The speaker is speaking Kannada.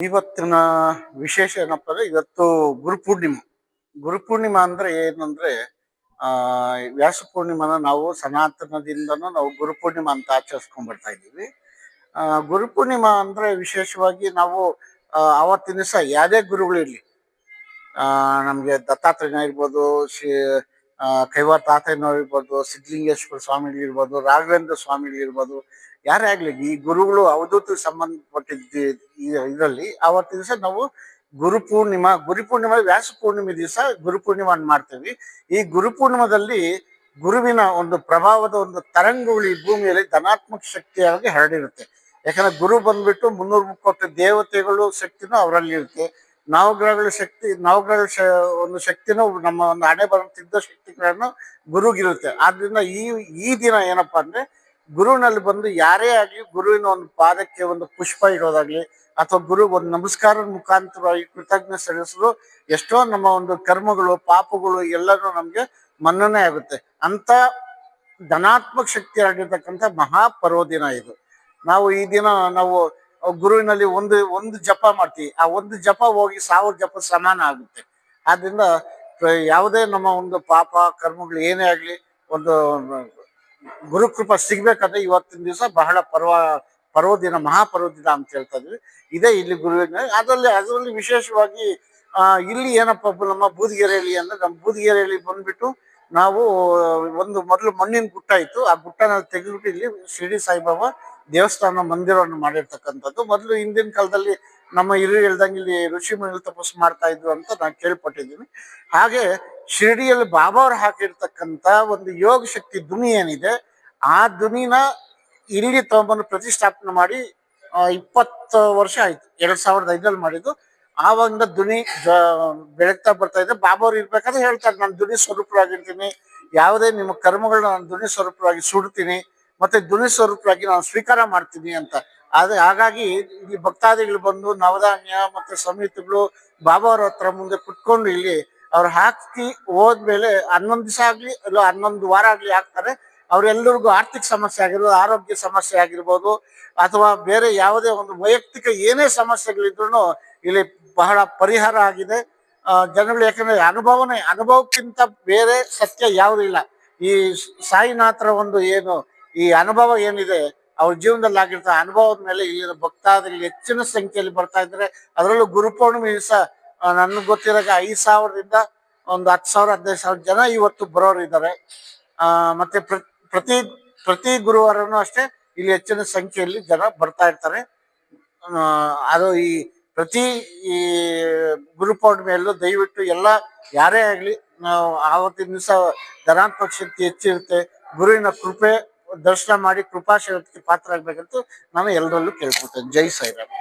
ಇವತ್ತಿನ ವಿಶೇಷ ಏನಪ್ಪ ಅಂದ್ರೆ ಇವತ್ತು ಗುರುಪೂರ್ಣಿಮಾ ಗುರುಪೂರ್ಣಿಮಾ ಅಂದ್ರೆ ಏನಂದ್ರೆ ಆ ವ್ಯಾಸ ಪೂರ್ಣಿಮಾನ ನಾವು ಸನಾತನದಿಂದನೂ ನಾವು ಗುರುಪೂರ್ಣಿಮಾ ಅಂತ ಆಚರಿಸ್ಕೊಂಡ್ ಬರ್ತಾ ಇದ್ದೀವಿ. ಆ ಗುರುಪೂರ್ಣಿಮಾ ಅಂದ್ರೆ ವಿಶೇಷವಾಗಿ ನಾವು ಆ, ಆವತ್ತಿನ ದಿವಸ ಯಾವುದೇ ಗುರುಗಳಿರ್ಲಿ ಆ ನಮ್ಗೆ ದತ್ತಾತ್ರೇಯ ಇರ್ಬೋದು ಶ್ರೀ ಆ, ಕೈವಾರ ತಾತಯ್ಯನವ್ರು ಇರ್ಬೋದು ಸಿದ್ಧಲಿಂಗೇಶ್ವರ ಸ್ವಾಮಿಗಳು ಇರ್ಬೋದು ರಾಘವೇಂದ್ರ ಸ್ವಾಮಿಗಳು ಇರ್ಬೋದು ಯಾರೇ ಆಗ್ಲಿ ಈ ಗುರುಗಳು ಅವಧೂತ ಸಂಬಂಧಪಟ್ಟಿದ್ದ ಇದರಲ್ಲಿ ಅವತ್ತು ದಿವಸ ನಾವು ಗುರುಪೂರ್ಣಿಮಾ ಗುರುಪೂರ್ಣಿಮಾ ವ್ಯಾಸ ಪೂರ್ಣಿಮೆ ದಿವಸ ಗುರುಪೂರ್ಣಿಮಾ ಮಾಡ್ತೀವಿ. ಈ ಗುರುಪೂರ್ಣಿಮಾದಲ್ಲಿ ಗುರುವಿನ ಒಂದು ಪ್ರಭಾವದ ಒಂದು ತರಂಗಗಳು ಈ ಭೂಮಿಯಲ್ಲಿ ಧನಾತ್ಮಕ ಶಕ್ತಿಯಾಗಿ ಹರಡಿರುತ್ತೆ. ಯಾಕಂದ್ರೆ ಗುರು ಬಂದ್ಬಿಟ್ಟು ಮುನ್ನೂರು ಮುಕ್ಕೋಟಿ ದೇವತೆಗಳು ಶಕ್ತಿನೂ ಅವರಲ್ಲಿ ಇರುತ್ತೆ ನವಗ್ರಹಗಳ ಶಕ್ತಿ, ನವಗ್ರಹಗಳ ಶ, ಒಂದು ಶಕ್ತಿನೂ ನಮ್ಮ ಒಂದು ಹಣೆ ಬರುತ್ತಿದ್ದ ಶಕ್ತಿಗಳನ್ನು ಗುರುಗಿರುತ್ತೆ. ಆದ್ರಿಂದ ಈ ಈ ದಿನ ಏನಪ್ಪಾ ಅಂದ್ರೆ ಗುರುವಿನಲ್ಲಿ ಬಂದು ಯಾರೇ ಆಗ್ಲಿ ಗುರುವಿನ ಒಂದು ಪಾದಕ್ಕೆ ಒಂದು ಪುಷ್ಪ ಇಡೋದಾಗ್ಲಿ ಅಥವಾ ಗುರು ಒಂದು ನಮಸ್ಕಾರದ ಮುಖಾಂತರವಾಗಿ ಕೃತಜ್ಞ ಸಲ್ಲಿಸಲು ಎಷ್ಟೋ ನಮ್ಮ ಒಂದು ಕರ್ಮಗಳು, ಪಾಪಗಳು ಎಲ್ಲರೂ ನಮ್ಗೆ ಮನ್ನಣೆ ಆಗುತ್ತೆ. ಅಂತ ಧನಾತ್ಮಕ ಶಕ್ತಿ ಆಗಿರ್ತಕ್ಕಂಥ ಮಹಾಪರ್ವದಿನ ಇದು. ನಾವು ಈ ದಿನ ನಾವು ಗುರುವಿನಲ್ಲಿ ಒಂದು ಒಂದು ಜಪ ಮಾಡ್ತೀವಿ. ಆ ಒಂದು ಜಪ ಹೋಗಿ ಸಾವಿರ ಜಪ ಸಮಾನ ಆಗುತ್ತೆ. ಆದ್ರಿಂದ ಯಾವುದೇ ನಮ್ಮ ಒಂದು ಪಾಪ, ಕರ್ಮಗಳು ಏನೇ ಆಗ್ಲಿ, ಒಂದು, ಗುರುಕೃಪಾ ಸಿಗ್ಬೇಕಂದ್ರೆ ಇವತ್ತಿನ ದಿವಸ ಬಹಳ ಪರ್ವ, ಪರ್ವದಿನ, ಮಹಾಪರ್ವದಿನ ಅಂತ ಹೇಳ್ತಾ ಇದ್ವಿ. ಇದೇ ಇಲ್ಲಿ ಗುರುವಿನ, ಅದರಲ್ಲಿ ಅದರಲ್ಲಿ ವಿಶೇಷವಾಗಿ ಇಲ್ಲಿ ಏನಪ್ಪ, ನಮ್ಮ ಬೂದಿಗೆರೆಯಲ್ಲಿ ಅಂದ್ರೆ ನಮ್ಮ ಬೂದಿಗೆರೆಯಲ್ಲಿ ಬಂದ್ಬಿಟ್ಟು ನಾವು, ಒಂದು ಮೊದಲು ಮಣ್ಣಿನ ಗುಟ್ಟ ಇತ್ತು. ಆ ಗುಟ್ಟನ ತೆಗೆದ್ಬಿಟ್ಟು ಇಲ್ಲಿ ಶಿರಡಿ ಸಾಯಿಬಾಬಾ ದೇವಸ್ಥಾನ ಮಂದಿರವನ್ನು ಮಾಡಿರ್ತಕ್ಕಂಥದ್ದು. ಮೊದಲು ಹಿಂದಿನ ಕಾಲದಲ್ಲಿ ನಮ್ಮ ಹಿರಿಯರು ಹೇಳ್ದಂಗೆ ಇಲ್ಲಿ ಋಷಿ ಮುನಿಗಳು ತಪಸ್ಸು ಮಾಡ್ತಾ ಇದ್ರು ಅಂತ ನಾನು ಕೇಳ್ಪಟ್ಟಿದ್ದೀನಿ. ಹಾಗೆ ಶಿರಡಿಯಲ್ಲಿ ಬಾಬಾ ಅವ್ರು ಹಾಕಿರ್ತಕ್ಕಂಥ ಒಂದು ಯೋಗ ಶಕ್ತಿ ಧ್ವನಿ ಏನಿದೆ, ಆ ಧ್ವನಿನ ಇಲ್ಲಿ ತಗೊಂಬಂದು ಪ್ರತಿಷ್ಠಾಪನೆ ಮಾಡಿ ಇಪ್ಪತ್ತು ವರ್ಷ ಆಯ್ತು. ಎರಡ್ ಸಾವಿರದ ಐದಲ್ಲಿ ಮಾಡಿದ್ದು. ಆವಾಗಿಂದ ಜ- ಬೆಳಗ್ತಾ ಬರ್ತಾ ಇದೆ. ಬಾಬಾ ಅವ್ರು ಇರ್ಬೇಕಾದ್ರೆ ಹೇಳ್ತಾರೆ, ನಾನು ಧ್ವನಿ ಸ್ವರೂಪರಾಗಿರ್ತೀನಿ. ಯಾವುದೇ ನಿಮ್ಮ ಕರ್ಮಗಳನ್ನ ನಾನು ಧ್ವನಿ ಸ್ವರೂಪವಾಗಿ ಸುಡ್ತೀನಿ. ಮತ್ತೆ ಧ್ವನಿ ಸ್ವರೂಪವಾಗಿ ನಾನು ಸ್ವೀಕಾರ ಮಾಡ್ತೀನಿ ಅಂತ. ಆದ್ರೆ ಹಾಗಾಗಿ ಇಲ್ಲಿ ಭಕ್ತಾದಿಗಳು ಬಂದು ನವಧಾನ್ಯ ಮತ್ತೆ ಸಮಿತಿಗಳು ಬಾಬಾ ಅವ್ರ ಹತ್ರ ಮುಂದೆ ಕುತ್ಕೊಂಡು ಇಲ್ಲಿ ಅವ್ರು ಹಾಕಿ ಹೋದ್ಮೇಲೆ ಹನ್ನೊಂದು ದಿವಸ ಆಗ್ಲಿ, ಇಲ್ಲ ಹನ್ನೊಂದು ವಾರ ಆಗ್ಲಿ ಹಾಕ್ತಾರೆ. ಅವ್ರೆಲ್ಲರಿಗೂ ಆರ್ಥಿಕ ಸಮಸ್ಯೆ ಆಗಿರ್ಬೋದು, ಆರೋಗ್ಯ ಸಮಸ್ಯೆ ಆಗಿರ್ಬೋದು, ಅಥವಾ ಬೇರೆ ಯಾವುದೇ ಒಂದು ವೈಯಕ್ತಿಕ ಏನೇ ಸಮಸ್ಯೆಗಳಿದ್ರು ಇಲ್ಲಿ ಬಹಳ ಪರಿಹಾರ ಆಗಿದೆ. ಜನಗಳು ಯಾಕಂದ್ರೆ ಅನುಭವನೇ, ಅನುಭವಕ್ಕಿಂತ ಬೇರೆ ಸತ್ಯ ಯಾವುದೂ ಇಲ್ಲ. ಈ ಸಾಯಿನಾಥರ ಒಂದು ಏನು ಈ ಅನುಭವ ಏನಿದೆ, ಅವ್ರ ಜೀವನದಲ್ಲಿ ಆಗಿರ್ತ ಅನುಭವದ ಮೇಲೆ ಇಲ್ಲಿನ ಭಕ್ತಾದಿಗಳು ಹೆಚ್ಚಿನ ಸಂಖ್ಯೆಯಲ್ಲಿ ಬರ್ತಾ ಇದ್ದಾರೆ. ಅದರಲ್ಲೂ ಗುರುಪೌರ್ಣಿಮೆ ದಿವಸ ನನ್ಗೆ ಗೊತ್ತಿರಾಗ ಐದು ಸಾವಿರದಿಂದ ಒಂದು ಹತ್ತು ಸಾವಿರ, ಹದಿನೈದು ಸಾವಿರ ಜನ ಇವತ್ತು ಬರೋರು ಇದ್ದಾರೆ. ಮತ್ತೆ ಪ್ರತಿ ಪ್ರತಿ ಗುರುವಾರನೂ ಅಷ್ಟೇ ಇಲ್ಲಿ ಹೆಚ್ಚಿನ ಸಂಖ್ಯೆಯಲ್ಲಿ ಜನ ಬರ್ತಾ ಇರ್ತಾರೆ. ಅದು ಈ ಪ್ರತಿ, ಈ ಗುರು ಪೌರ್ಣಿಮೆಯಲ್ಲೂ ದಯವಿಟ್ಟು ಎಲ್ಲ, ಯಾರೇ ಆಗಲಿ, ನಾವು ಆವತ್ತಿನ ದಿವಸ ಧನಾತ್ಮಕ ಶಕ್ತಿ ಹೆಚ್ಚಿರುತ್ತೆ. ಗುರುವಿನ ಕೃಪೆ ದರ್ಶನ ಮಾಡಿ ಕೃಪಾಶಕ್ತಿ ಪಾತ್ರ ಆಗ್ಬೇಕಂತ ನಾನು ಎಲ್ಲರಲ್ಲೂ ಕೇಳ್ಕೊತೇನೆ ಜೈ ಸಾಯಿರಾಮ್.